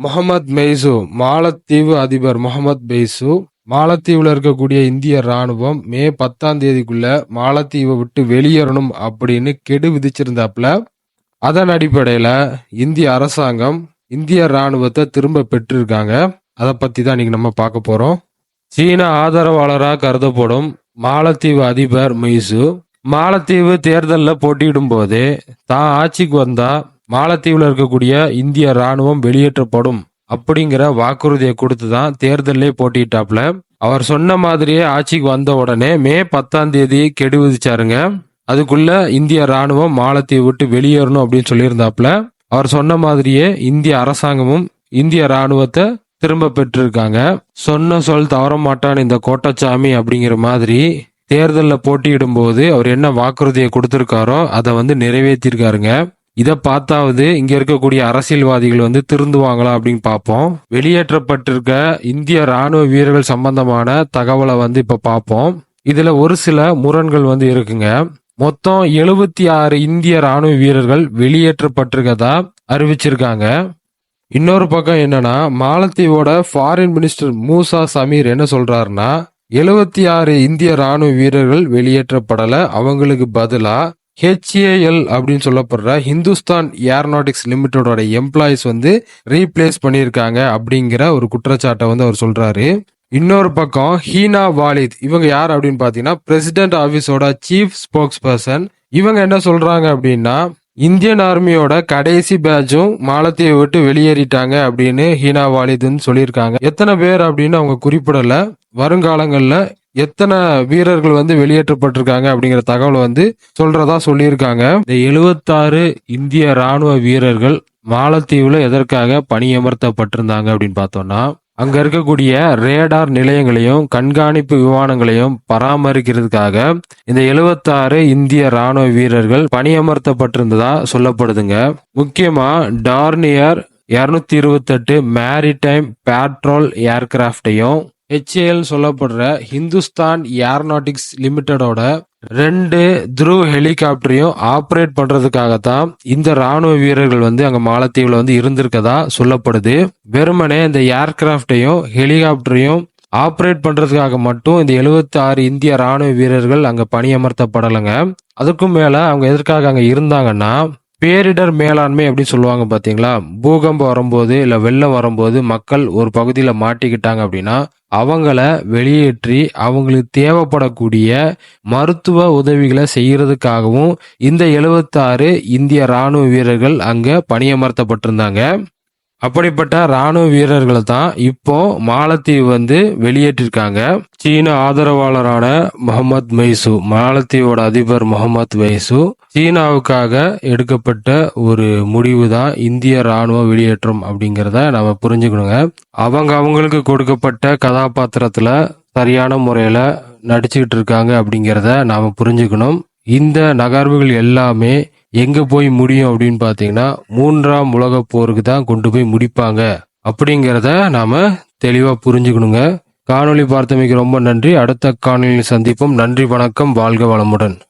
முகமது மெய்சு மாலத்தீவு அதிபர் முகமது மெய்சு மாலத்தீவுல இருக்கக்கூடிய இந்திய ராணுவம் மே பத்தாம் தேதிக்குள்ள மாலத்தீவை விட்டு வெளியேறணும் அப்படின்னு கெடு விதிச்சிருந்தாப்புல அதன் அடிப்படையில இந்திய அரசாங்கம் இந்திய ராணுவத்தை திரும்ப பெற்றிருக்காங்க. அதை பத்தி தான் இன்னைக்கு நம்ம பார்க்க போறோம். சீன ஆதரவாளராக கருதப்படும் மாலத்தீவு அதிபர் மெய்சு மாலத்தீவு தேர்தலில் போட்டியிடும் போதே தான் ஆட்சிக்கு வந்தா மாலத்தீவில் இருக்கக்கூடிய இந்திய ராணுவம் வெளியேற்றப்படும் அப்படிங்கிற வாக்குறுதியை கொடுத்து தான் தேர்தலே போட்டிட்டாப்ல அவர் சொன்ன மாதிரியே ஆட்சிக்கு வந்த உடனே மே பத்தாம் தேதி கெடு விதிச்சாருங்க. அதுக்குள்ள இந்திய ராணுவம் மாலத்தீவை விட்டு வெளியேறணும் அப்படின்னு சொல்லியிருந்தாப்ல. அவர் சொன்ன மாதிரியே இந்திய அரசாங்கமும் இந்திய ராணுவத்தை திரும்ப பெற்றிருக்காங்க. சொன்ன சொல் தவற மாட்டான் இந்த கோட்டச்சாமி அப்படிங்கிற மாதிரி தேர்தலில் போட்டியிடும் போது அவர் என்ன வாக்குறுதியை கொடுத்துருக்காரோ அதை வந்து நிறைவேற்றிருக்காருங்க. இதை பார்த்தாவது இங்க இருக்கக்கூடிய அரசியல்வாதிகள் வந்து திருந்துவாங்களா அப்படின்னு பார்ப்போம். வெளியேற்றப்பட்டிருக்க இந்திய ராணுவ வீரர்கள் சம்பந்தமான தகவலை வந்து இப்ப பார்ப்போம். இதுல ஒரு சில முரண்கள் வந்து இருக்குங்க. மொத்தம் எழுபத்தி ஆறு இந்திய ராணுவ வீரர்கள் வெளியேற்றப்பட்டிருக்கதா அறிவிச்சிருக்காங்க. இன்னொரு பக்கம் என்னன்னா மாலத்தீவோட ஃபாரின் மினிஸ்டர் மூசா சமீர் என்ன சொல்றாருன்னா எழுபத்தி ஆறு இந்திய ராணுவ வீரர்கள் வெளியேற்றப்படல அவங்களுக்கு பதிலா ஹெச்ஏஎல் அப்படின்னு சொல்லப்படுற ஹிந்துஸ்தான் ஏரோனாட்டிக்ஸ் லிமிட்டடோட எம்ப்ளாயிஸ் வந்து ரீப்ளேஸ் பண்ணியிருக்காங்க அப்படிங்கிற ஒரு குற்றச்சாட்டை வந்து அவர் சொல்றாரு. இன்னொரு பக்கம் ஹீனா வாலித் இவங்க யார் அப்படின்னு பாத்தீங்கன்னா பிரசிடென்ட் ஆபீஸோட சீஃப் ஸ்போக்ஸ் பர்சன் இவங்க என்ன சொல்றாங்க அப்படின்னா இந்தியன் ஆர்மியோட கடைசி பேட்சும் மாலத்தீவை விட்டு வெளியேறிட்டாங்க அப்படின்னு ஹீனா வாலிதுன்னு சொல்லியிருக்காங்க. எத்தனை பேர் அப்படின்னு அவங்க குறிப்பிடல. வருங்காலங்களில் எத்தனை வீரர்கள் வந்து வெளியேற்றப்பட்டிருக்காங்க அப்படிங்கிற தகவல் வந்து சொல்றதா சொல்லியிருக்காங்க. இந்த எழுபத்தாறு இந்திய ராணுவ வீரர்கள் மாலத்தீவுல எதற்காக பணியமர்த்தப்பட்டிருந்தாங்க அப்படின்னு பார்த்தோம்னா அங்க இருக்கக்கூடிய ரேடார் நிலையங்களையும் கண்காணிப்பு விமானங்களையும் பராமரிக்கிறதுக்காக இந்த எழுபத்தாறு இந்திய ராணுவ வீரர்கள் பணியமர்த்தப்பட்டிருந்ததா சொல்லப்படுதுங்க. முக்கியமா டார்னியர் இருநூத்தி இருபத்தெட்டு மேரிடைம் பேட்ரோல் ஏர்கிராஃப்டையும் ஹெச்ஏஎல் சொல்லப்படுற ஹிந்துஸ்தான் ஏரோநாட்டிக்ஸ் லிமிடெடோட ரெண்டு த்ருவ் ஹெலிகாப்டரையும் ஆப்ரேட் பண்றதுக்காகத்தான் இந்த ராணுவ வீரர்கள் வந்து அங்க மாலத்தீவுல வந்து இருந்திருக்கதா சொல்லப்படுது. வெறுமனே இந்த ஏர்கிராஃப்டையும் ஹெலிகாப்டரையும் ஆப்ரேட் பண்றதுக்காக மட்டும் இந்த எழுபத்தி ஆறு இந்திய ராணுவ வீரர்கள் அங்க பணியமர்த்தப்படலைங்க. அதுக்கும் மேல அவங்க எதற்காக அங்க இருந்தாங்கன்னா பேரிடர் மேலாண்மை அப்படின்னு சொல்லுவாங்க பார்த்தீங்களா பூகம்பம் வரும்போது இல்லை வெள்ளம் வரும்போது மக்கள் ஒரு பகுதியில் மாட்டிக்கிட்டாங்க அப்படின்னா அவங்கள வெளியேற்றி அவங்களுக்கு தேவைப்படக்கூடிய மருத்துவ உதவிகளை செய்யறதுக்காகவும் இந்த எழுபத்தாறு இந்திய ராணுவ வீரர்கள் அங்கே பணியமர்த்தப்பட்டிருந்தாங்க. அப்படிப்பட்ட ராணுவ வீரர்களை தான் இப்போ மாலத்தீவு வந்து வெளியேற்றிருக்காங்க. சீன ஆதரவாளரான முகமது மெய்சு மாலத்தீவோட அதிபர் முகமது மெய்சு சீனாவுக்காக எடுக்கப்பட்ட ஒரு முடிவு தான் இந்திய ராணுவ வெளியேற்றம் அப்படிங்கிறத நம்ம புரிஞ்சுக்கணுங்க. அவங்க அவங்களுக்கு கொடுக்கப்பட்ட கதாபாத்திரத்துல சரியான முறையில நடிச்சுக்கிட்டு இருக்காங்க அப்படிங்கிறத நாம புரிஞ்சுக்கணும். இந்த நகர்வுகள் எல்லாமே எங்கே போய் முடியும் அப்படின்னு பார்த்தீங்கன்னா மூன்றாம் உலக போருக்கு தான் கொண்டு போய் முடிப்பாங்க. அப்படிங்கிறத நாம் தெளிவாக புரிஞ்சுக்கணுங்க. காணொளி பார்த்தமைக்கு ரொம்ப நன்றி. அடுத்த காணொலியில் சந்திப்போம். நன்றி வணக்கம். வாழ்க வளமுடன்.